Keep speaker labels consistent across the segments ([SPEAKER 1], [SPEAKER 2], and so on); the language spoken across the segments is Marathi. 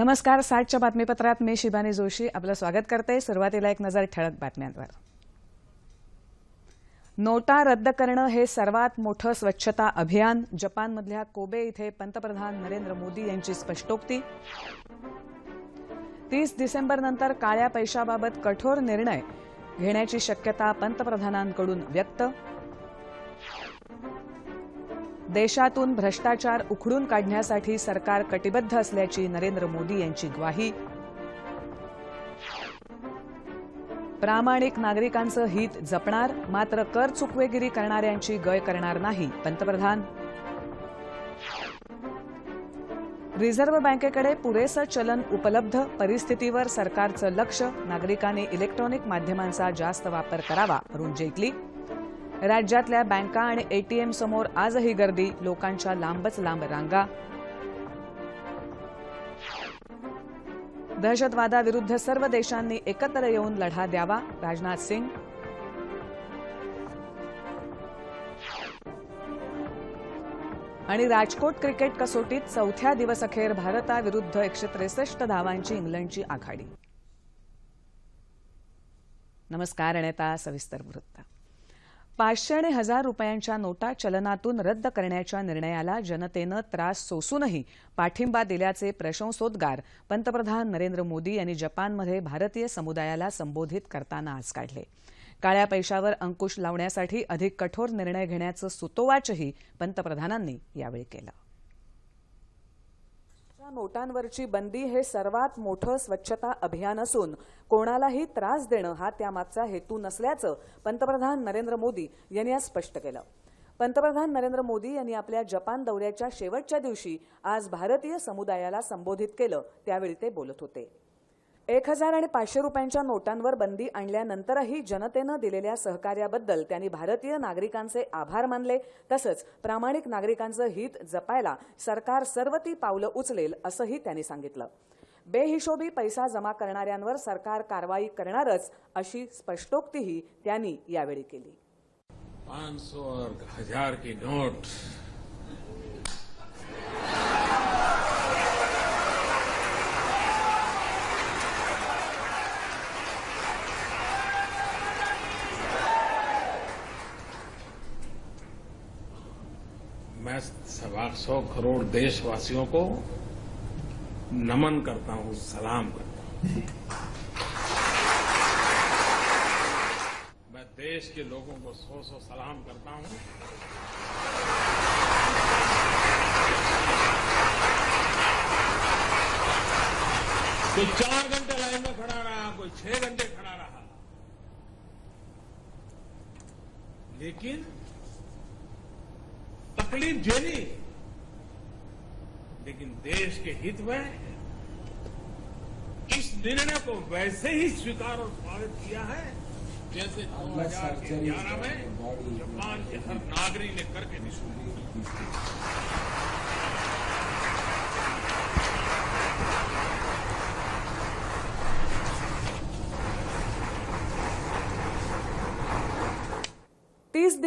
[SPEAKER 1] नमस्कार साठच्या बातमीपत्रात मी शिबानी जोशी. आपलं स्वागत करते सुरुवातीला एक नजर ठळक बातम्यांवर. नोटा रद्द करणं हे सर्वात मोठं स्वच्छता अभियान. जपानमधल्या कोबे इथे पंतप्रधान नरेंद्र मोदी यांची स्पष्टोक्ती. तीस डिसेंबरनंतर काळ्या पैशाबाबत कठोर निर्णय घेण्याची शक्यता पंतप्रधानांकडून व्यक्त. देशातून भ्रष्टाचार उखडून काढण्यासाठी सरकार कटिबद्ध असल्याची नरेंद्र मोदी यांची ग्वाही. प्रामाणिक नागरिकांचं हित जपणार मात्र कर चुकवेगिरी करणाऱ्यांची गय करणार नाही पंतप्रधान. रिझर्व्ह बँकेकडे पुरेसं चलन उपलब्ध परिस्थितीवर सरकारचं लक्ष नागरिकांनी इलेक्ट्रॉनिक माध्यमांचा जास्त वापर करावा अरुण जेटली. राज्यातल्या बँका आणि एटीएम समोर आजही गर्दी लोकांच्या लांबच लांब रांगा. दहशतवादाविरुद्ध सर्व देशांनी एकत्र येऊन लढा द्यावा राजनाथ सिंग. आणि राजकोट क्रिकेट कसोटीत चौथ्या दिवसअखेर भारताविरुद्ध एकशे त्रेसष्ट धावांची इंग्लंडची आघाडी. नमस्कार आणि आता सविस्तर वृत्त. पाचशे आणि हजार रुपयांच्या नोटा चलनातून रद्द करण्याच्या निर्णयाला जनतेनं त्रास सोसूनही पाठिंबा दिल्याचे प्रशंसोद्गार पंतप्रधान नरेंद्र मोदी यांनी जपानमध्ये भारतीय समुदायाला संबोधित करताना आज काढले. काळ्या पैशावर अंकुश लावण्यासाठी अधिक कठोर निर्णय घेण्याचं सुतोवाचही पंतप्रधानांनी यावेळी केलं. नोटांवरची बंदी हे सर्वात मोठं स्वच्छता अभियान असून कोणालाही त्रास देणं हा त्यामागचा हेतू नसल्याचं पंतप्रधान नरेंद्र मोदी यांनी आज स्पष्ट केलं. पंतप्रधान नरेंद्र मोदी यांनी आपल्या जपान दौऱ्याच्या शेवटच्या दिवशी आज भारतीय समुदायाला संबोधित केलं त्यावेळी ते बोलत होते. एक हजार आणि पाचशे रुपयांच्या नोटांवर बंदी आणल्यानंतरही जनतेनं दिलेल्या सहकार्याबद्दल त्यांनी भारतीय नागरिकांचे आभार मानले. तसंच प्रामाणिक नागरिकांचं हित जपायला सरकार सर्व ती पावलं उचलेल असंही त्यांनी सांगितलं. बेहिशोबी पैसा जमा करणाऱ्यांवर सरकार कारवाई करणारच अशी स्पष्टोक्तीही त्यांनी यावेळी केली.
[SPEAKER 2] पाच हजार की नोट सवा सौ करोड़ देशवासियों को नमन करता हूँ, सलाम करता हूँ। मैं देश के लोगों को सौ सौ सलाम करता हूँ। कोई चार घंटे लाइन में खड़ा रहा, कोई छह घंटे खड़ा रहा। लेकिन तकलीफ़ झेली। लेकिन देश के हित में इस निर्णय को वैसे ही स्वीकार और स्वागत किया है जैसे 2011 में जापान के हर नागरिक ने करके दिखाया।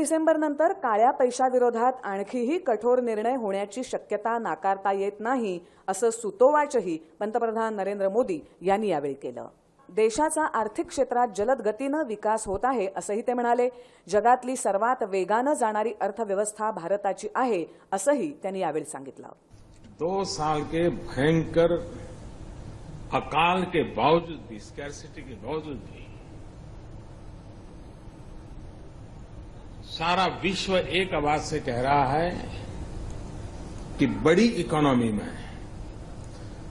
[SPEAKER 1] डिसेंबरनंतर काळ्या पैशाविरोधात आणखीही कठोर निर्णय होण्याची शक्यता नाकारता येत नाही असं सुतोवाचही पंतप्रधान नरेंद्र मोदी यांनी यावेळी केलं. देशाचा आर्थिक क्षेत्रात जलद गतीनं विकास होत आहे असंही ते म्हणाले. जगातली सर्वात वेगानं जाणारी अर्थव्यवस्था भारताची आहे असंही त्यांनी यावेळी सांगितलं.
[SPEAKER 2] दो साल के भयंकर अकाल के बावजूद भी स्कैरसिटी के बावजूद भी सारा विश्व एक आवाज़ से कह रहा है कि बड़ी इकोनॉमी में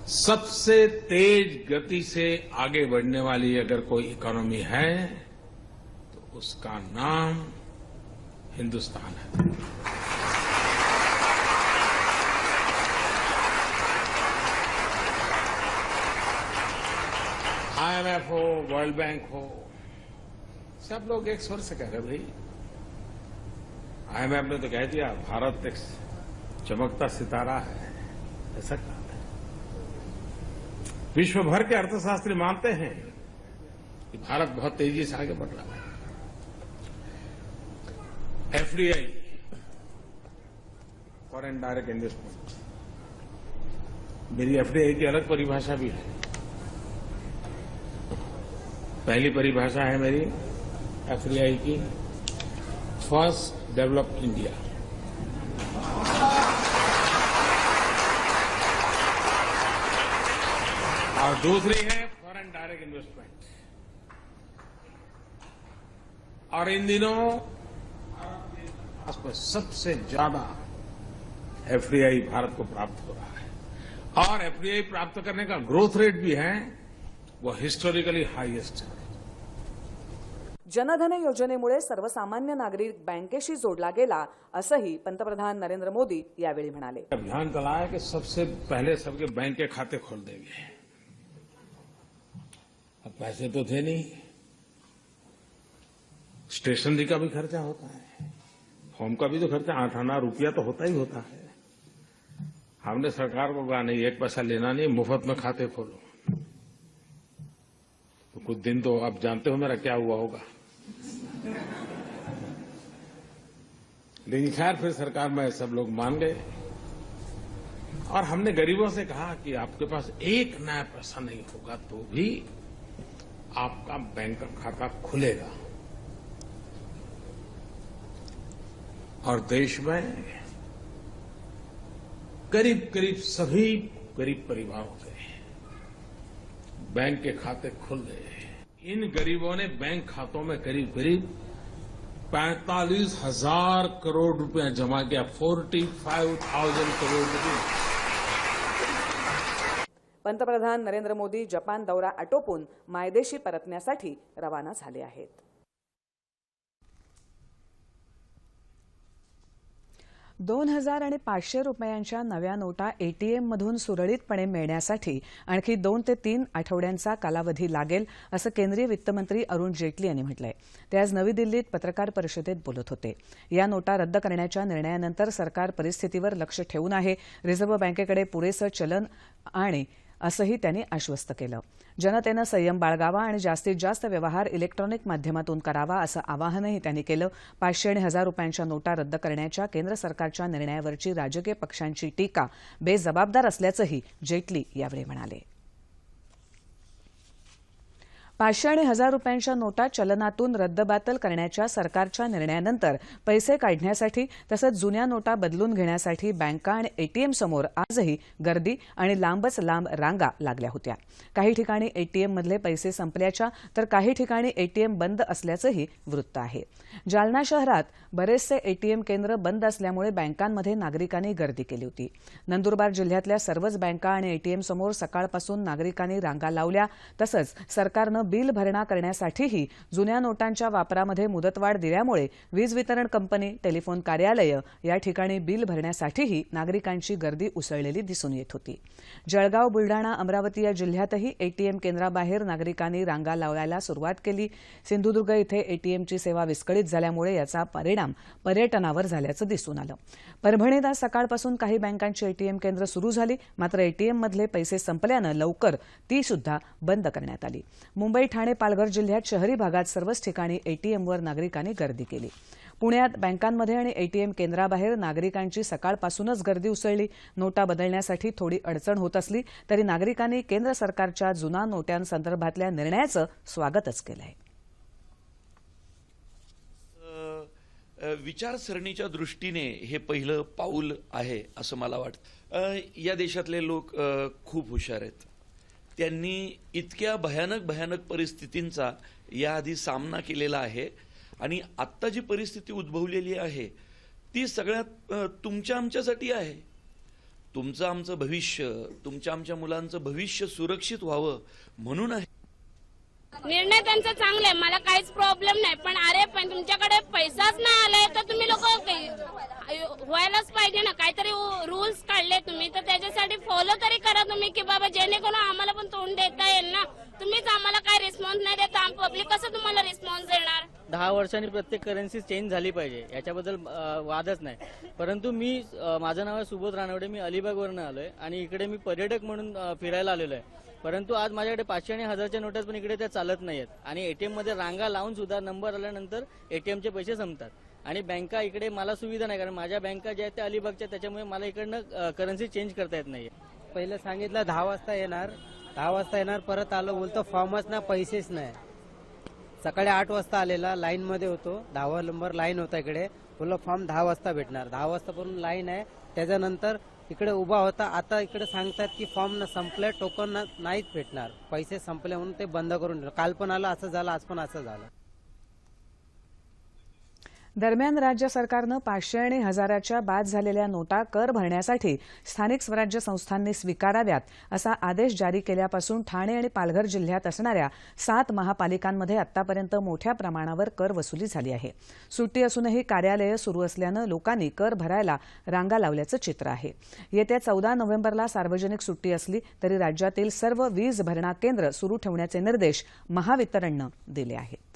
[SPEAKER 2] सबसे तेज गति से आगे बढ़ने वाली अगर कोई इकोनॉमी है तो उसका नाम हिंदुस्तान है। आईएमएफ हो वर्ल्ड बैंक हो, सब लोग एक स्वर से कह रहे भाई। आईएमएफ ने तो कह दिया, भारत एक चमकता सितारा है। ऐसा कहा है विश्व भर के अर्थशास्त्री मानते हैं कि भारत बहुत तेज़ी से आगे बढ़ रहा है। एफडीआई फॉरेन डायरेक्ट इन्वेस्टमेंट मेरी एफडीआई की अलग परिभाषा भी है। पहली परिभाषा है मेरी एफडीआई की। फ़र्स्ट डेवलप इंडिया और दूसरी है फॉरेन डायरेक्ट इन्वेस्टमेंट और इन दिनों में सबसे ज़्यादा एफडीआई भारत को प्राप्त हो रहा है। और एफडीआई प्राप्त करने का ग्रोथ रेट भी है, वो हिस्टोरिकली हाईएस्ट है।
[SPEAKER 1] जनधन योजनेमुळे सर्वसामान्य नागरिक बँकेशी जोडला गेला, असंही पंतप्रधान नरेंद्र मोदी यावेळी म्हणाले.
[SPEAKER 2] अभियान चलाया कि सबसे पहले सबके बैंक के खाते खोल देंगे। अब पैसे तो थे नहीं। स्टेशनरी का भी खर्चा होता है। फॉर्म का भी तो खर्चा, आठ आना रुपया तो होता ही होता है। हमने सरकार को कहा, नहीं, एक पैसा लेना नहीं, मुफ़्त में खाते खोलो। तो कुछ दिन तो आप जानते हो मेरा क्या हुआ होगा। लेकिन खैर फिर सरकार में सब लोग मान गए। और हमने गरीबों से कहा कि आपके पास एक नया पैसा नहीं होगा तो भी आपका बैंक खाता खुलेगा। और देश में करीब करीब सभी गरीब परिवारों के बैंक के खाते खुल गए। इन गरीबों ने बैंक खातों में करीब करीब पैंतालीस हजार करोड़ रुपया जमा किया फोर्टी फाइव थाउजेंड करोड़ रुपये।
[SPEAKER 1] पंतप्रधान नरेंद्र मोदी जपान दौरा आटोपून मायदेशी परतण्यासाठी रवाना झाले आहेत. दोन हजार आणि पाचशे रुपयांच्या नव्या नोटा एटीएममधून सुरळीतपणे मिळण्यासाठी आणखी दोन ते तीन आठवड्यांचा कालावधी लागेल असं केंद्रीय वित्तमंत्री अरुण जेटली यांनी म्हटलंय. ते आज नवी दिल्लीत पत्रकार परिषदेत बोलत होते. या नोटा रद्द करण्याच्या निर्णयानंतर सरकार परिस्थितीवर लक्ष ठेवून आहे. रिझर्व्ह बँकेकडे पुरेसं चलन आणि असंही त्यांनी आश्वस्त केलं. जनतेनं संयम बाळगावा आणि जास्तीत जास्त व्यवहार इलेक्ट्रॉनिक माध्यमातून करावा असं आवाहनही त्यांनी केलं. पाचशे आणि हजार रुपयांच्या नोटा रद्द करण्याच्या केंद्र सरकारच्या निर्णयावरची राजकीय पक्षांची टीका बेजबाबदार असल्याचंही जेटली यावेळी म्हणाले. पाचशे आणि हजार रुपयांच्या नोटा चलनातून रद्दबातल करण्याच्या सरकारच्या निर्णयानंतर पैसे काढण्यासाठी तसंच जुन्या नोटा बदलून घेण्यासाठी बँका आणि एटीएम समोर आजही गर्दी आणि लांबच लांब रांगा लागल्या होत्या. काही ठिकाणी एटीएम मधले पैसे संपल्याच्या तर काही ठिकाणी एटीएम बंद असल्याचंही वृत्त आहे. जालना शहरात बरेचसे एटीएम केंद्र बंद असल्यामुळे बँकांमध्ये नागरिकांनी गर्दी केली होती. नंदुरबार जिल्ह्यातल्या सर्वच बँका आणि एटीएम समोर सकाळपासून नागरिकांनी रांगा लावल्या तसंच सरकारनं बिल भरणा करण्यासाठीही जुन्या नोटांच्या वापरामध्ये मुदतवाढ दिल्यामुळे वीज वितरण कंपनी टेलिफोन कार्यालयं या ठिकाणी बिल भरण्यासाठीही नागरिकांची गर्दी उसळलेली दिसून येत होती. जळगाव बुलढाणा अमरावती या जिल्ह्यातही एटीएम केंद्राबाहेर नागरिकांनी रांगा लावायला सुरुवात केली. सिंधुदुर्ग इथे एटीएमची सेवा विस्कळीत झाल्यामुळे याचा परिणाम पर्यटनावर झाल्याचं दिसून आलं. परभणीत आज सकाळपासून काही बँकांची एटीएम केंद्र सुरू झाली. मात्र एटीएममधले पैसे संपल्यानं लवकर ती सुद्धा बंद करण्यात आली. मुंबई ठाणे पालघर जिल्ह्यात शहरी भागात सर्वच ठिकाणी एटीएमवर नागरिकांनी गर्दी केली. पुण्यात बँकांमध्ये आणि एटीएम केंद्राबाहेर नागरिकांची सकाळपासूनच गर्दी उसळली. नोटा बदलण्यासाठी थोडी अडचण होत असली तरी नागरिकांनी केंद्र सरकारच्या जुना नोट्यांसंदर्भातल्या निर्णयाचं स्वागतच केलं आहे
[SPEAKER 3] विचारसरणीच्या दृष्टीने हे पहिलं पाऊल आहे असं मला वाटतं. या देशातले लोक खूप हुशार आहेत. त्यांनी इतक्या भयानक भयानक परिस्थितींचा याआधी सामना केलेला आहे. आणि आत्ता जी परिस्थिती उद्भवलेली आहे ती सगळ्यात तुमच्या आमच्यासाठी आहे. तुमचं आमचं भविष्य तुमच्या आमच्या मुलांचं भविष्य सुरक्षित व्हावं म्हणून आहे.
[SPEAKER 4] निर्णय त्यांचा चांगला आहे. मला काहीच प्रॉब्लेम नाही. पण अरे पण तुमच्याकडे पैसाच नाही आलाय तर तुम्ही लोक व्हायलाच पाहिजे ना. काहीतरी रूल्स काढले तुम्ही. तर त्याच्यासाठी फॉलो तरी करा तुम्ही की बाबा जेणेकरून आम्हाला पण तोंड देता येईल ना. तुम्हीच आम्हाला काय रिस्पॉन्स नाही देता? पब्लिक कसं तुम्हाला रिस्पॉन्स देणार?
[SPEAKER 5] दहा वर्षांनी प्रत्येक करन्सी चेंज झाली पाहिजे. याच्याबद्दल अ, वादच नाही. परंतु मी अ, माझं नाव आहे सुबोध रानवडे. मी अलिबागवरनं आलोय. आणि इकडे मी पर्यटक म्हणून अ, फिरायला आलेलो आहे. परंतु आज माझ्याकडे पाचशे आणि हजारच्या नोटाच पण इकडे त्या चालत नाहीयेत. आणि एटीएममध्ये रांगा लावून सुद्धा नंबर आल्यानंतर एटीएमचे पैसे संपतात. आणि बँका इकडे मला सुविधा नाही. कारण माझ्या बँका ज्या आहेत त्या अलिबागच्या. त्याच्यामुळे मला इकडनं करन्सी चेंज करता येत नाहीये.
[SPEAKER 6] पहिलं सांगितलं दहा वाजता येणार. दहा वाजता येणार परत आलो बोलतो फॉर्मच ना पैसेच नाही. सकाळी आठ वाजता आलेला लाईन मध्ये होतो. दहावा नंबर लाईन होता इकडे. बोललो फॉर्म दहा वाजता भेटणार. दहा वाजता वाजतापर्यंत लाईन आहे. त्याच्यानंतर इकडे उभा होता. आता इकडे सांगतात की फॉर्म न संपले टोकन नाहीच भेटणार. पैसे संपले म्हणून ते बंद करून काल पण आलं असं झालं आज पण असं झालं.
[SPEAKER 1] दरम्यान राज्य सरकारनं पाचशे आणि हजाराच्या बाद झालेल्या नोटा कर भरण्यासाठी स्थानिक स्वराज्य संस्थांनी स्वीकाराव्यात असा आदेश जारी केल्यापासून ठाणे आणि पालघर जिल्ह्यात असणाऱ्या सात महापालिकांमध्ये आतापर्यंत मोठ्या प्रमाणावर कर वसुली झाली आहे. सुट्टी असूनही कार्यालयं सुरू असल्यानं लोकांनी कर भरायला रांगा लावल्याचं चित्र आहे. येत्या चौदा नोव्हेंबरला सार्वजनिक सुट्टी असली तरी राज्यातील सर्व वीज भरणा केंद्र सुरू ठेवण्याचे निर्देश महावितरणनं दिले आहेत.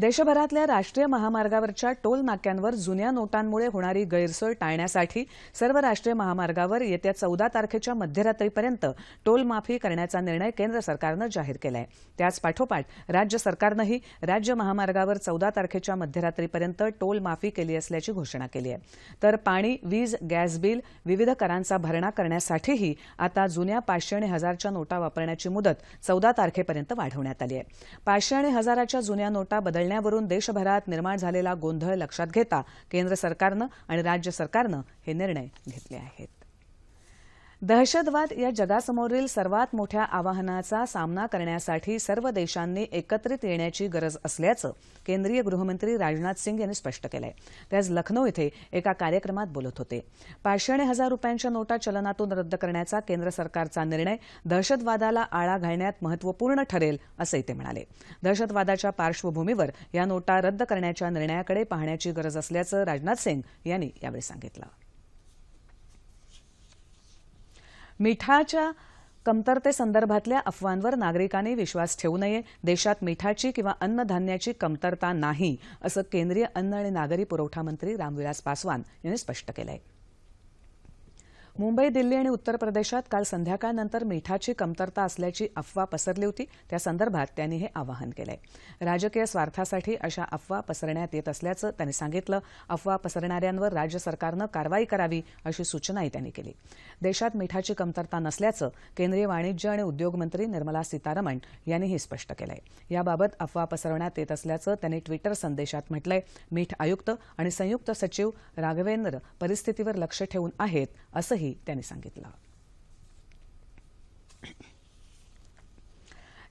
[SPEAKER 1] देशभरातल्या राष्ट्रीय महामार्गावरच्या टोल नाक्यांवर जुन्या नोटांमुळे होणारी गैरसोय टाळण्यासाठी सर्व राष्ट्रीय महामार्गावर येत्या चौदा तारखेच्या मध्यरात्रीपर्यंत टोल माफी करण्याचा निर्णय केंद्र सरकारनं जाहीर केला आहे त्याच पाठोपाठ राज्य सरकारनंही राज्य महामार्गावर चौदा तारखेच्या मध्यरात्रीपर्यंत टोल माफी केली असल्याची घोषणा केली आहे. तर पाणी वीज गॅस बिल विविध करांचा भरणा करण्यासाठीही आता जुन्या पाचशे आणि हजारच्या नोटा वापरण्याची मुदत चौदा तारखेपर्यंत वाढवण्यात आली आहे. पाचशे आणि हजाराच्या जुन्या नोटा बदल बदलण्यावरून देशभरात निर्माण झालेला गोंधळ लक्षात घेता केंद्र सरकारनं आणि राज्य सरकारनं हे निर्णय घेतले आहेत. दहशतवाद या जगासमोरील सर्वात मोठ्या आव्हानाचा सामना करण्यासाठी सर्व देशांनी एकत्रित येण्याची गरज असल्याचं केंद्रीय गृहमंत्री राजनाथ सिंग यांनी स्पष्ट केलंय. ते आज लखनौ इथे एका कार्यक्रमात बोलत होते. पाचशे आणि हजार रुपयांच्या नोटा चलनातून रद्द करण्याचा केंद्र सरकारचा निर्णय दहशतवादाला आळा घालण्यात महत्त्वपूर्ण ठरेल असंही ते म्हणाले. दहशतवादाच्या पार्श्वभूमीवर या नोटा रद्द करण्याच्या निर्णयाकडे पाहण्याची गरज असल्याचं राजनाथ सिंग यांनी यावेळी सांगितलं. मिठाच्या कमतरतेसंदर्भातल्या अफवांवर नागरिकांनी विश्वास ठेवू नये. देशात मिठाची किंवा अन्नधान्याची कमतरता नाही असं केंद्रीय अन्न आणि नागरी पुरवठा मंत्री रामविलास पासवान यांनी स्पष्ट केलं आहे मुंबई दिल्ली आणि उत्तर प्रदेशात काल संध्याकाळनंतर मिठाची कमतरता असल्याची अफवा पसरली होती. त्या संदर्भात त्यांनी हे आवाहन केलंय. राजकीय स्वार्थासाठी अशा अफवा पसरण्यात येत असल्याचं त्यांनी सांगितलं. अफवा पसरणाऱ्यांवर राज्य सरकारनं कारवाई करावी अशी सूचनाही त्यांनी केली. देशात मिठाची कमतरता नसल्याचं केंद्रीय वाणिज्य आणि उद्योग मंत्री निर्मला सीतारामन यांनीही स्पष्ट केलंय. याबाबत अफवा पसरवण्यात येत असल्याचं त्यांनी ट्विटर संदेशात म्हटलंय. मीठ आयुक्त आणि संयुक्त सचिव राघवेंद्र परिस्थितीवर लक्ष ठेवून आहेत असंही त्यांनी सांगितलं.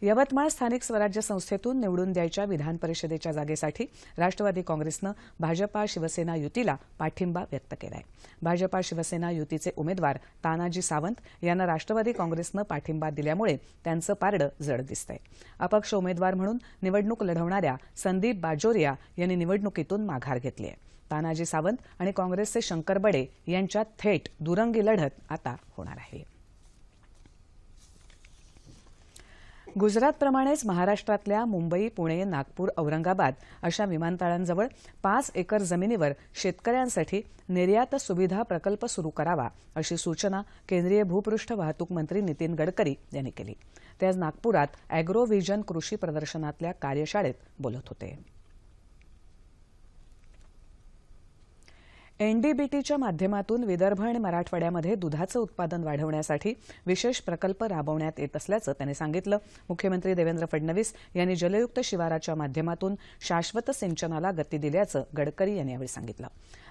[SPEAKER 1] यवतमाळ स्थानिक स्वराज्य संस्थेतून निवडून द्यायच्या विधान परिषदेच्या जागेसाठी राष्ट्रवादी काँग्रेसनं भाजपा शिवसेना युतीला पाठिंबा व्यक्त केलाय. भाजपा शिवसेना युतीचे उमेदवार तानाजी सावंत यांना राष्ट्रवादी काँग्रेसनं पाठिंबा दिल्यामुळे त्यांचं पारडं जड दिसतंय. अपक्ष उमेदवार म्हणून निवडणूक लढवणाऱ्या संदीप बाजोरिया यांनी निवडणुकीतून माघार घेतली आहे तानाजी सावंत आणि काँग्रेसचे शंकर बडे यांच्यात थेट दुरंगी लढत आता होणार आहे. गुजरातप्रमाणेच महाराष्ट्रातल्या मुंबई पुणे नागपूर औरंगाबाद अशा विमानतळांजवळ पाच एकर जमिनीवर शेतकऱ्यांसाठी निर्यात सुविधा प्रकल्प सुरू करावा अशी सूचना केंद्रीय भूपृष्ठ वाहतूक मंत्री नितीन गडकरी यांनी केली. ते आज नागपुरात अॅग्रो व्हिजन कृषी प्रदर्शनातल्या कार्यशाळेत बोलत होते. एनडीबीटीच्या माध्यमातून विदर्भ आणि मराठवाड्यामध्ये दुधाचं उत्पादन वाढवण्यासाठी विशेष प्रकल्प राबवण्यात येत असल्याचं त्यांनी सांगितलं. मुख्यमंत्री देवेंद्र फडणवीस यांनी जलयुक्त शिवाराच्या माध्यमातून शाश्वत सिंचनाला गती दिल्याचं गडकरी यांनी यावेळी सांगितलं.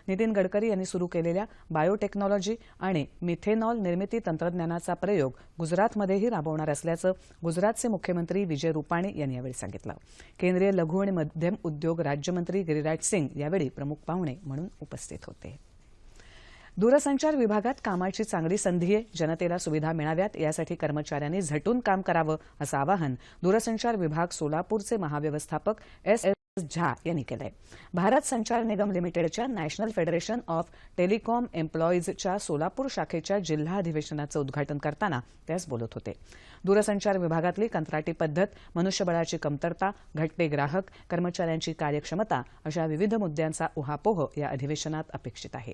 [SPEAKER 1] नितीन गडकरी यांनी सुरू केलेल्या बायोटेक्नॉलॉजी आणि मिथेनॉल निर्मिती तंत्रज्ञानाचा प्रयोग गुजरातमध्येही राबवणार असल्याचं गुजरातचे मुख्यमंत्री विजय रुपाणी यांनी यावेळी सांगितलं. केंद्रीय लघु आणि मध्यम उद्योग राज्यमंत्री गिरिराज सिंग यावेळी प्रमुख पाहुणे म्हणून उपस्थित होते. दूरसंचार विभागात कामाची चांगली संधी आहे जनतेला सुविधा मिळाव्यात यासाठी कर्मचाऱ्यांनी झटून काम करावं असं आवाहन दूरसंचार विभाग सोलापूरचे महाव्यवस्थापक एस. एस. झा यांनी केलंय. भारत संचार निगम लिमिटेडच्या नॅशनल फेडरेशन ऑफ टेलिकॉम एम्प्लॉईजच्या सोलापूर शाखेच्या जिल्हा अधिवेशनाचं उद्घाटन करताना ते आज बोलत होते. दूरसंचार विभागातली कंत्राटी पद्धत मनुष्यबळाची कमतरता घटते ग्राहक कर्मचाऱ्यांची कार्यक्षमता अशा विविध मुद्द्यांचा उहापोह या अधिवेशनात अपेक्षित आहे.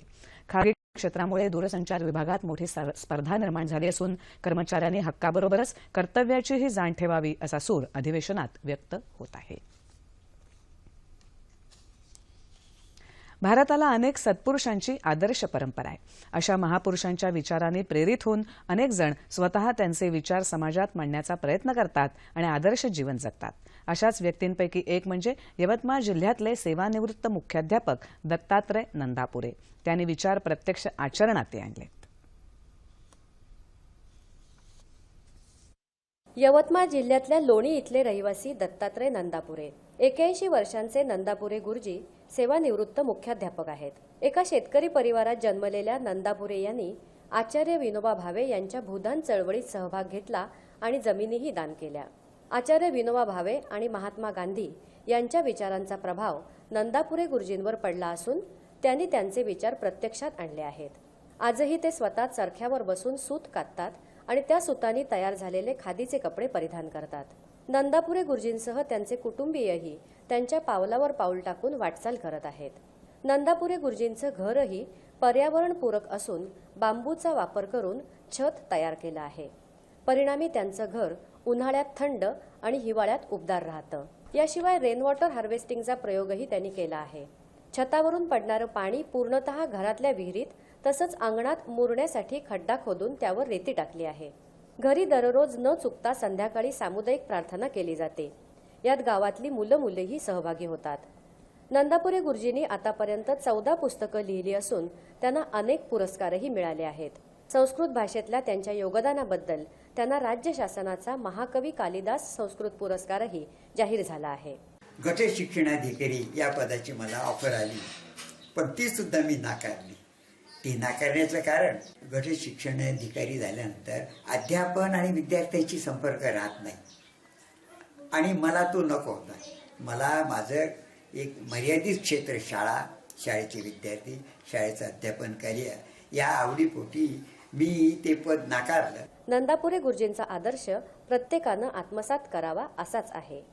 [SPEAKER 1] खागी क्षेत्रामुळे दूरसंचार विभागात मोठी स्पर्धा निर्माण झाली असून कर्मचाऱ्यांनी हक्काबरोबरच कर्तव्याचीही जाण ठेवावी असा सूर अधिवेशनात व्यक्त होत आहे. भारताला अनेक सत्पुरुषांची आदर्श परंपरा आहे. अशा महापुरुषांच्या विचारांनी प्रेरित होऊन अनेक जण स्वतः त्यांचे विचार समाजात मांडण्याचा प्रयत्न करतात आणि आदर्श जीवन जगतात. अशाच व्यक्तींपैकी एक म्हणजे यवतमाळ जिल्ह्यातले सेवानिवृत्त मुख्याध्यापक दत्तात्रय नंदापुरे. त्यांनी विचार प्रत्यक्ष आचरणात आणले.
[SPEAKER 7] यवतमाळ जिल्ह्यातल्या लोणी इथले रहिवासी दत्तात्रय नंदापुरे. एक्याऐंशी वर्षांचे नंदापुरे गुरुजी सेवानिवृत्त मुख्याध्यापक आहेत. एका शेतकरी परिवारात जन्मलेल्या नंदापुरे यांनी आचार्य विनोबा भावे यांच्या भूदान चळवळीत सहभाग घेतला आणि जमिनीही दान केल्या. आचार्य विनोबा भावे आणि महात्मा गांधी यांच्या विचारांचा प्रभाव नंदापुरे गुरुजींवर पडला असून त्यांनी त्यांचे विचार प्रत्यक्षात आणले आहेत. आजही ते स्वतः चरख्यावर बसून सूत काततात आणि त्या सुतांनी तयार झालेले खादीचे कपडे परिधान करतात. नंदापुरे गुरुजींसह त्यांचे कुटुंबीयही त्यांच्या पावलावर पाऊल टाकून वाटचाल करत आहेत. नंदापुरे गुरुजींचं घरही पर्यावरणपूरक असून बांबूचा वापर करून छत तयार केलं आहे. परिणामी त्यांचं घर उन्हाळ्यात थंड आणि हिवाळ्यात उबदार राहतं. याशिवाय रेनवॉटर हार्वेस्टिंगचा प्रयोगही त्यांनी केला आहे. छतावरून पडणारं पाणी पूर्णतः घरातल्या विहिरीत तसंच अंगणात मुरण्यासाठी खड्डा खोदून त्यावर रेती टाकली आहे. घरी दररोज न चुकता संध्याकाळी सामुदायिक प्रार्थना केली जाते. यात गावातली मुलं मुलेही सहभागी होतात. नंदापुरे गुरुजींनी आतापर्यंत चौदा पुस्तकं लिहिली असून त्यांना अनेक पुरस्कारही मिळाले आहेत. संस्कृत भाषेतल्या त्यांच्या योगदानाबद्दल त्यांना राज्य शासनाचा महाकवी कालिदास संस्कृत पुरस्कारही जाहीर झाला आहे.
[SPEAKER 8] गट शिक्षणाधिकारी या पदाची मला ऑफर आली. पण ती सुद्धा मी नाकारली. ती नाकारण्याचं कारण गट शिक्षणाधिकारी झाल्यानंतर अध्यापन आणि विद्यार्थ्यांशी संपर्क राहत नाही. आणि मला तो नको होता. मला माझं एक मर्यादित क्षेत्र शाळा शाळेचे विद्यार्थी शाळेचं अध्यापन कार्य या आवडीपोटी मी ते पद नाकारलं.
[SPEAKER 7] नंदापुरे गुरुजींचा आदर्श प्रत्येकानं आत्मसात करावा असाच आहे.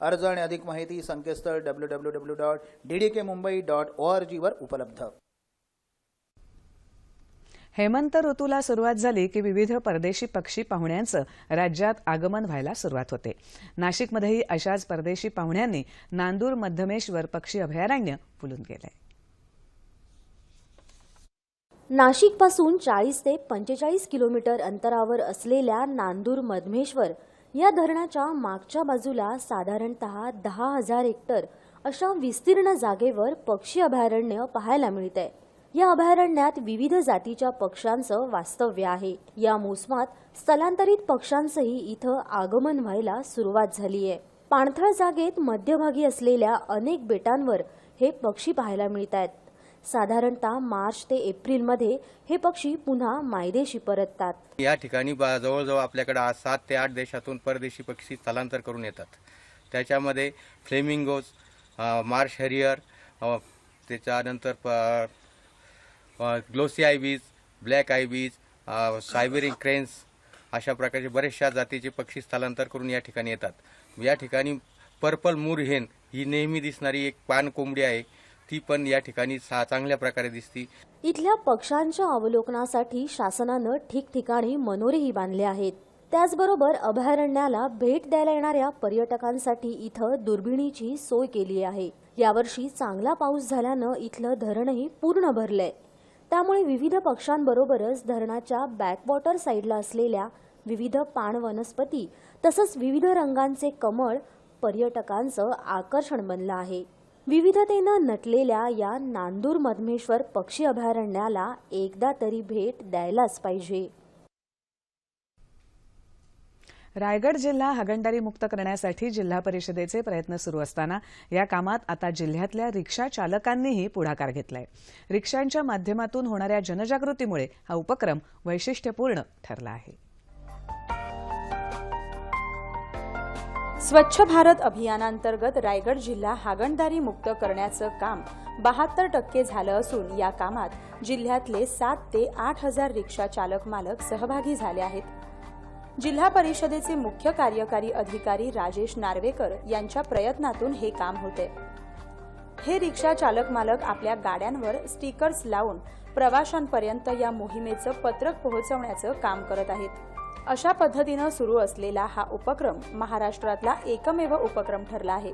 [SPEAKER 9] अर्ज आणि अधिक माहिती संकेतस्थळ W W W dot D D K Mumbai dot O R जीवर उपलब्ध.
[SPEAKER 1] हेमंत ऋतूला सुरुवात झाली की विविध परदेशी पक्षी पाहुण्यांचं राज्यात आगमन व्हायला सुरुवात होते. नाशिकमध्येही अशाच परदेशी पाहुण्यांनी नांदूर मध्यमेश्वर पक्षी अभयारण्य फुलून गेलंय
[SPEAKER 10] नाशिकपासून चाळीस ते पंचेचाळीस किलोमीटर अंतरावर असलेल्या नांदूर मधमेश्वर या धरणाच्या मागच्या बाजूला साधारणतः दहा हजार हेक्टर अशा विस्तीर्ण जागेवर पक्षी अभयारण्य पाहायला मिळते या अभयारण्यात विविध जातीच्या पक्ष्यांचं वास्तव्य आहे. या मोसमात स्थलांतरित पक्ष्यांचंही इथं आगमन व्हायला सुरुवात झाली आहे पाणथळ जागेत मध्यभागी असलेल्या अनेक बेटांवर हे पक्षी पाहायला मिळत आहेत साधारणतः मार्च ते एप्रिलमध्ये हे पक्षी पुन्हा मायदेशी परततात.
[SPEAKER 11] या ठिकाणी जवळजवळ आपल्याकडे आज सात ते आठ देशातून परदेशी पक्षी स्थलांतर करून येतात. त्याच्यामध्ये फ्लेमिंगोज मार्श हरियर त्याच्यानंतर प- glossy ibis black ibis uh, cranes अशा प्रकारचे बरेचशा जातीचे पक्षी स्थलांतर करून या ठिकाणी येतात. या ठिकाणी पर्पल मूर हेन ही नेहमी दिसणारी एक पान कोंबडी आहे. ती पण या ठिकाणी चांगल्या प्रकारे दिसती.
[SPEAKER 10] इथल्या पक्ष्यांच्या अवलोकनासाठी शासनानं ठिकठिकाणी मनोरेही बांधले आहेत. त्याचबरोबर अभयारण्याला भेट द्यायला येणाऱ्या पर्यटकांसाठी इथं दुर्बिणीची सोय केली आहे. यावर्षी चांगला पाऊस झाल्यानं इथलं धरणही पूर्ण भरलंय. त्यामुळे विविध पक्ष्यांबरोबरच धरणाच्या बॅकवॉटर साईडला असलेल्या विविध पाण वनस्पती तसंच विविध रंगांचे कमळ पर्यटकांचं आकर्षण बनलं आहे. विविधतेनं नटलेल्या या नांदूर मधमेश्वर पक्षी अभयारण्याला एकदा तरी भेट द्यायलाच पाहिजे.
[SPEAKER 1] रायगड जिल्हा हागणदारी मुक्त करण्यासाठी जिल्हा परिषदेचे प्रयत्न सुरू असताना या कामात आता जिल्ह्यातल्या रिक्षा चालकांनीही पुढाकार घेतलाय. रिक्षांच्या माध्यमातून होणाऱ्या जनजागृतीमुळे हा उपक्रम वैशिष्ट्यपूर्ण ठरला आहे.
[SPEAKER 12] स्वच्छ भारत अभियानांतर्गत रायगड जिल्हा हागणदारी मुक्त करण्याचं काम बहात्तर टक्के झालं असून या कामात जिल्ह्यातले सात ते आठ हजार रिक्षा चालक मालक सहभागी झाले आहेत. जिल्हा परिषदेचे मुख्य कार्यकारी अधिकारी राजेश नार्वेकर यांच्या प्रयत्नातून हे काम होते. हे रिक्षा चालक मालक आपल्या गाड्यांवर स्टिकर्स लावून प्रवाशांपर्यंत या मोहिमेचं पत्रक पोहोचवण्याचं काम करत आहेत. अशा पद्धतीनं सुरू असलेला हा उपक्रम महाराष्ट्रातला एकमेव उपक्रम ठरला आहे.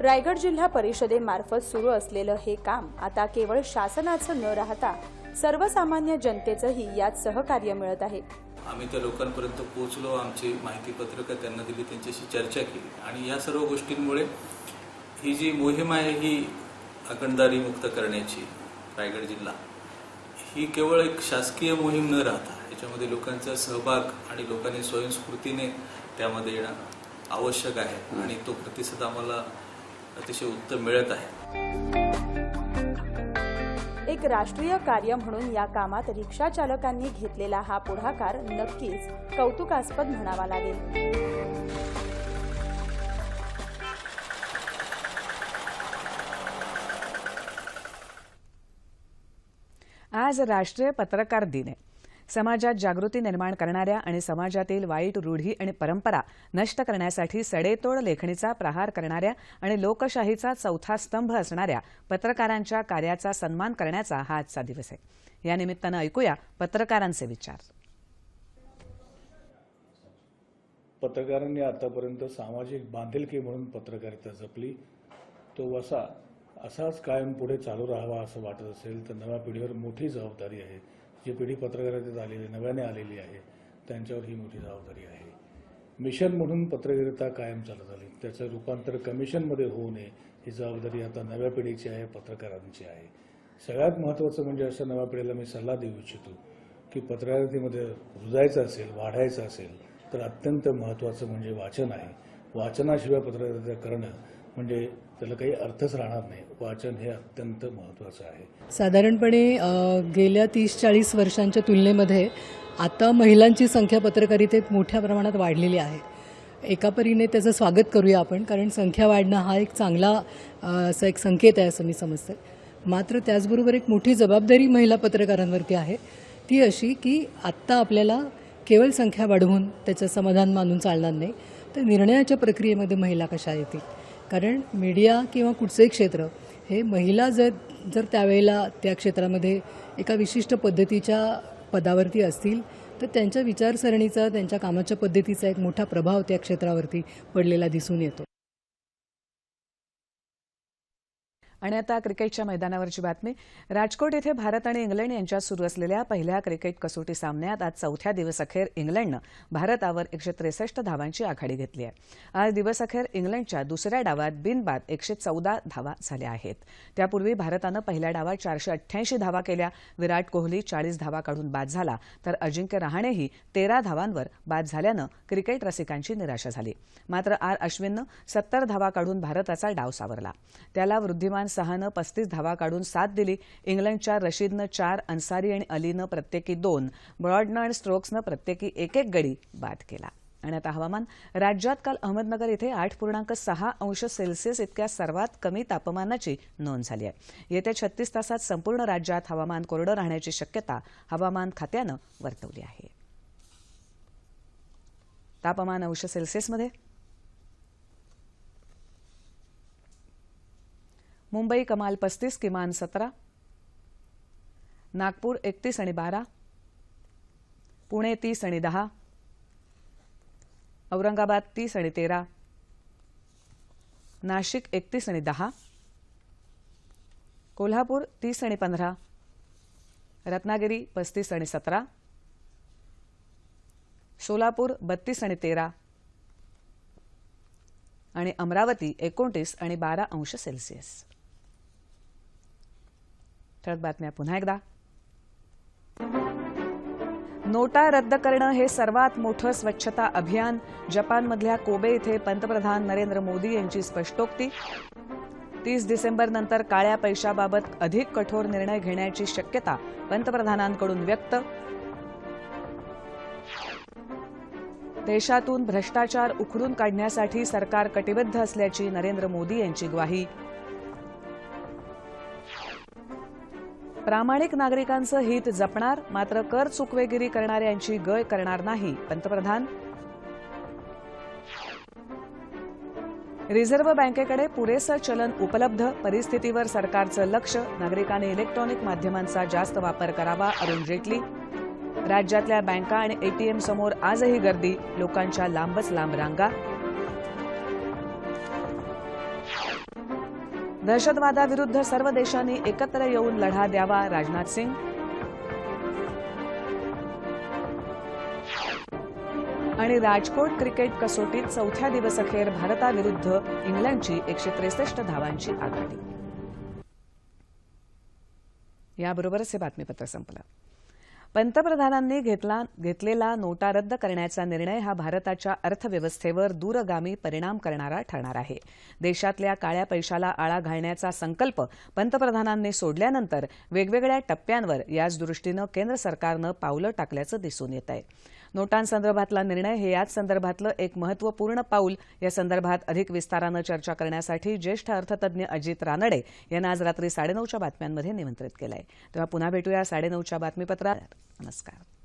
[SPEAKER 12] रायगड जिल्हा परिषदेमार्फत सुरू असलेलं हे काम आता केवळ शासनाचं न राहता सर्वसामान्य जनतेचंही यात सहकार्य मिळत आहे.
[SPEAKER 13] आम्ही त्या लोकांपर्यंत पोहोचलो आमची माहिती पत्रकं त्यांना दिली त्यांच्याशी चर्चा केली. आणि या सर्व गोष्टींमुळे ही जी मोहीम आहे ही अखंडदारी मुक्त करण्याची रायगड जिल्हा ही केवळ एक शासकीय मोहीम न राहता याच्यामध्ये लोकांचा सहभाग आणि लोकांनी स्वयंस्फूर्तीने त्यामध्ये येणं आवश्यक आहे. आणि तो प्रतिसाद आम्हाला अतिशय उत्तम मिळत आहे.
[SPEAKER 12] एक राष्ट्रीय कार्य म्हणून या कामात रिक्षा चालकांनी घेतलेला हा पुढाकार नक्कीच कौतुकास्पद म्हणावा लागेल.
[SPEAKER 1] आज राष्ट्रीय पत्रकार दिन आहे. समाजात जागृती निर्माण करणाऱ्या आणि समाजातील वाईट रूढी आणि परंपरा नष्ट करण्यासाठी सडेतोड लेखणीचा प्रहार करणाऱ्या आणि लोकशाहीचा चौथा स्तंभ असणाऱ्या पत्रकारांच्या कार्याचा सन्मान करण्याचा हा आजचा दिवस आहे. या निमित्तानं ऐकूया पत्रकारांचे विचार.
[SPEAKER 14] पत्रकारांनी आतापर्यंत सामाजिक बांधिलकी म्हणून पत्रकारिता जपली. तो वसा असाच कायम पुढे चालू राहावा असं वाटत असेल तर नव्या पिढीवर मोठी जबाबदारी आहे. जी पिढी पत्रकारितेत आलेली नव्याने आलेली आहे. त्यांच्यावर ही मोठी जबाबदारी आहे. मिशन म्हणून पत्रकारिता कायम चालत आली. त्याचं रूपांतर कमिशनमध्ये होऊ नये ही जबाबदारी आता नव्या पिढीची आहे पत्रकारांची आहे. सगळ्यात महत्त्वाचं म्हणजे असं नव्या पिढीला मी सल्ला देऊ इच्छितो की पत्रकारितेमध्ये रुजायचं असेल वाढायचं असेल तर अत्यंत महत्त्वाचं म्हणजे वाचन आहे. वाचनाशिवाय पत्रकारिता करणं म्हणजे त्याला काही अर्थच राहणार नाही. वाचन हे अत्यंत महत्त्वाचं आहे.
[SPEAKER 15] साधारणपणे गेल्या तीस चाळीस वर्षांच्या तुलनेमध्ये आता महिलांची संख्या पत्रकारितेत मोठ्या प्रमाणात वाढलेली आहे. एका परीने त्याचं स्वागत करूया आपण कारण संख्या वाढणं हा एक चांगला असा एक संकेत आहे असं मी समजते. मात्र त्याचबरोबर एक मोठी जबाबदारी महिला पत्रकारांवरती आहे. ती अशी की आत्ता आपल्याला केवळ संख्या वाढवून त्याचं समाधान मानून चालणार नाही तर निर्णयाच्या प्रक्रियेमध्ये महिला कशा येतील? कारण मीडिया किंवा कुठचंही क्षेत्र हे महिला जर जर त्यावेळेला त्या क्षेत्रामध्ये एका विशिष्ट पद्धतीच्या पदावरती असतील तर त्यांच्या विचारसरणीचा त्यांच्या कामाच्या पद्धतीचा एक मोठा प्रभाव त्या क्षेत्रावरती पडलेला दिसून येतो.
[SPEAKER 1] आणि आता क्रिकेटच्या मैदानावरची बातमी. राजकोट इथे भारत आणि इंग्लंड यांच्यात सुरू असलेल्या पहिल्या क्रिकेट कसोटी सामन्यात आज चौथ्या दिवसअखेर इंग्लंडनं भारतावर एकशे त्रेसष्ट धावांची आघाडी घेतली आहे. आज दिवसअखेर इंग्लंडच्या दुसऱ्या डावात बिनबाद एकशे चौदा धावा झाल्या आहेत. त्यापूर्वी भारतानं पहिल्या डावात चारशे अठ्ठ्याऐंशी धावा केल्या. विराट कोहली चाळीस धावा काढून बाद झाला. तर अजिंक्य रहाणेही तेरा धावांवर बाद झाल्यानं क्रिकेट रसिकांची निराशा झाली. मात्र आर अश्विननं सत्तर धावा काढून भारताचा डाव सावरला. त्याला वृद्धिमान सहानं पस्तीस धावा काढून साथ दिली. इंग्लंडच्या रशीदनं चार अन्सारी आणि अलीनं प्रत्येकी दोन. ब्रॉडनं आणि स्ट्रोक्सनं प्रत्येकी एक एक गडी बाद केला. आणि आता हवामान. राज्यात काल अहमदनगर इथे आठ पूर्णांक सहा अंश सेल्सिअस इतक्या सर्वात कमी तापमानाची नोंद झाली आहे. येत्या छत्तीस तासात संपूर्ण राज्यात हवामान कोरडं राहण्याची शक्यता हवामान खात्यानं वर्तवली आहे. तापमान अंश सेल्सिअसमध्ये मुंबई कमाल पस्तीस किमान सतरा. नागपूर एकतीस आणि बारा. पुणे तीस आणि दहा. औरंगाबाद तीस आणि तेरा. नाशिक एकतीस आणि दहा. कोल्हापूर तीस आणि पंधरा. रत्नागिरी पस्तीस आणि सतरा. सोलापूर बत्तीस आणि तेरा. आणि अमरावती एकोणतीस आणि बारा अंश सेल्सिअस. ठळक बातम्या पुन्हा एकदा. नोटा रद्द करणं हे सर्वात मोठं स्वच्छता अभियान. जपानमधल्या कोबे इथे पंतप्रधान नरेंद्र मोदी यांची स्पष्टोक्ती. तीस डिसेंबर नंतर काळ्या पैशाबाबत अधिक कठोर निर्णय घेण्याची शक्यता पंतप्रधानांकडून व्यक्त. देशातून भ्रष्टाचार उखडून काढण्यासाठी सरकार कटिबद्ध असल्याची नरेंद्र मोदी यांची ग्वाही. प्रामाणिक नागरिकांचं हित जपणार मात्र कर चुकवेगिरी करणाऱ्यांची गय करणार नाही पंतप्रधान. रिझर्व्ह बँकेकडे पुरेसं चलन उपलब्ध परिस्थितीवर सरकारचं लक्ष नागरिकांनी इलेक्ट्रॉनिक माध्यमांचा जास्त वापर करावा अरुण जेटली. राज्यातल्या बँका आणि एटीएम समोर आजही गर्दी लोकांच्या लांबच लांब रांगा. दहशतवादाविरुद्ध सर्व देशांनी एकत्र येऊन लढा द्यावा राजनाथ सिंग. आणि राजकोट क्रिकेट कसोटीत चौथ्या दिवसअखेर भारताविरुद्ध इंग्लंडची एकशे त्रेसष्ट धावांची आघाडी. याबरोबरच हे बातमीपत्र संपलं. पंतप्रधानांनी घेतला घेतलेला नोटा रद्द करण्याचा निर्णय हा भारताच्या अर्थव्यवस्थेवर दूरगामी परिणाम करणारा ठरणार आहे. देशातल्या काळ्या पैशाला आळा घालण्याचा संकल्प पंतप्रधानांनी सोडल्यानंतर वेगवेगळ्या टप्प्यांवर याच दृष्टीनं केंद्र सरकारनं पावलं टाकल्याचं दिसून येत आहे नोटांसंदर्भातला निर्णय हे याच संदर्भातलं एक महत्त्वपूर्ण पाऊल. या संदर्भात अधिक विस्तारानं चर्चा करण्यासाठी ज्येष्ठ अर्थतज्ञ अजित रानडे यांना आज रात्री साडेनऊच्या बातम्यांमध्ये निमंत्रित केलं आहे तेव्हा पुन्हा भेटूया साडेनऊच्या बातमीपत्रात. नमस्कार.